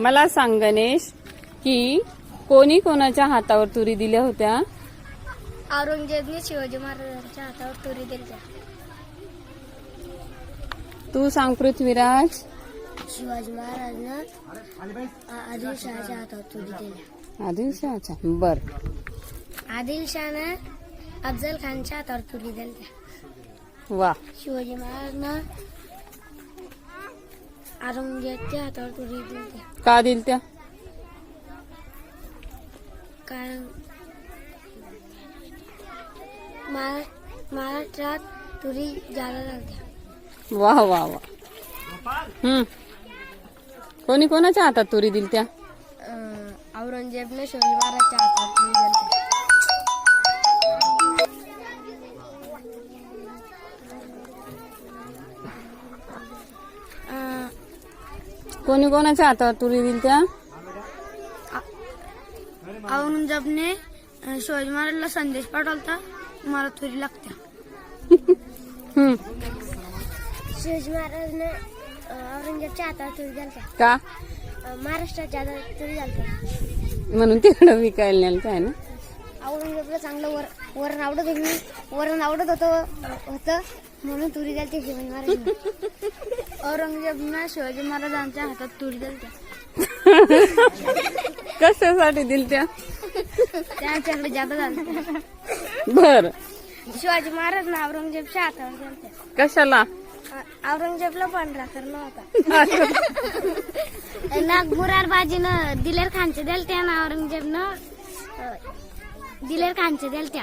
मला सांग गणेश की कोणी कोणाच्या हातावर तुरी दिल्या होत्या? औरंगजेबने शिवाजी महाराजांच्या हातावर तुरी दिली तू सांग पृथ्वीराज. शिवाजी महाराजनं आदिलशहाच्या हातावर तुरी दिल्या. आदिलशहाच्या? बर. आदिलशहानं अफजल खानच्या हातावर तुरी दिल्या. वा. शिवाजी महाराजनं औरंगजेबच्या हातावर तुरी दिली का दिल त्या? कारण महा- महाराष्ट्रात तुरी जादा झाल्या वा वा वा. हम्म. कोणी कोणाच्या हातात तुरी दिल त्या? औरंगजेबने महाराजच्या हातावर तुरी कोणी कोणाच्या हातावर तुरी दिल त्या? औरंगजेबने शिवाजी महाराजला संदेश पाठवला मला तुरी लागत्या. हम्म. शिवाजी महाराजने औरंगजेबच्या हातावर तुरी द्याल का? महाराष्ट्राच्या हातावर तुरी द्याल म्हणून तिकडं विकायला नेलं काय ना? औरंगजेबला चांगलं वर वरण आवडत होती वरण आवडत होतं होतं. म्हणून तुरी द्याल ते शिवाजी महाराज औरंगजेबनं शिवाजी महाराजांच्या हातात तुरी द्याल कशासाठी दिल त्या त्यांच्याकडे जादा झालं बर. शिवाजी महाराजनं औरंगजेबच्या हातावर द्याल कशाला? औरंगजेबला पांढरा करणं होता. नाग मुरारबाजीनं दिलेर खानचे द्याल त्या ना औरंगजेबनं. दिलेर खानचे द्याल त्या